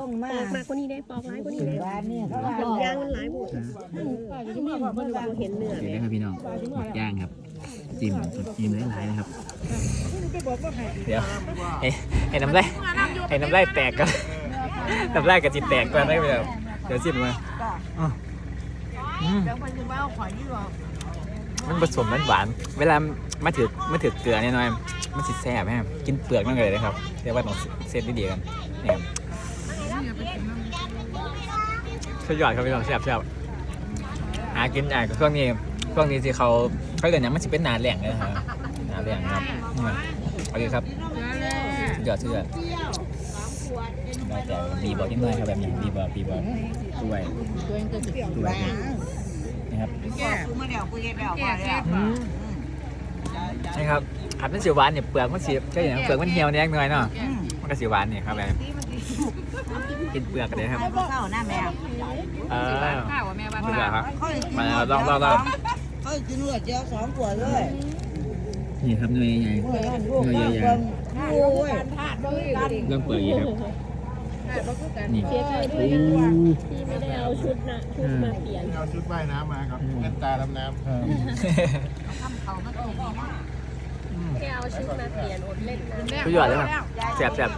ลงมาปอกมากกว่านี้ได้ปอกหลายกว่านี้ได้บ้านนี่เขาว่าหลอกย่างมันหลายหมดที่นี่ผมเราเห็นเนื้อเดี๋ยวไหมครับพี่น้องหมดย่างครับจิ้มจิ้มหลายๆนะครับเดี๋ยวเอ้ไอ้น้ำลายไอ้น้ำลายแตกกันน้ำลายกับจิตแตกกันได้ไหมเดี๋ยวเดี๋ยวจิ้มมาอมันผสมมันหวาน เวลามาถือมาถือเกลือนิดหน่อย มันสิแซ่บแม่กินเปลือกมันเลยนะครับเรียกว่าต้องเซตดีๆกันนี่ครับ สุดยอดครับพี่น้องแซ่บแซ่บหากินอะช่วงนี้ช่วงนี้ที่เขาเขาเกิดอย่างมันจะเป็นหนาแหล่งเลยนะครับหนาแหล่งครับนี่มันโอเคครับสุดยอดสุดยอดได้แต่บีบอยิ่งน้อยครับแบบนี้บีบอบีบอด้วยด้วยนะครับอืมนะครับขัดมันสีหวานเนี่ยเปลือกมันสีก็อย่างเปลือกมันเหี่ยวแดงหน่อยเนาะมันก็สีหวานเนี่ยครับแบบ กินเปลือกกันเลยครับให้พวกเข้าหน้าแม่เออข้าวแม่บ้านสุดยอดครับเขากินมาลองลองลองเขากินเลือดเจียวสองขวดเลยนี่ครับเนยใหญ่โอ้ยลูกมาเบิ่งโอ้ยเริ่มเปลือกอีกครับนี่เสียใจด้วยอู้นะคะที่ไม่ได้เอาชุดนะชุดมาเปลี่ยนเอาชุดว่ายน้ำมาครับแว่นตาดำน้ำแกเอาชุดมาเปลี่ยนอดเล่นนะสุดยอดเลยครับแซ่บแซ่บ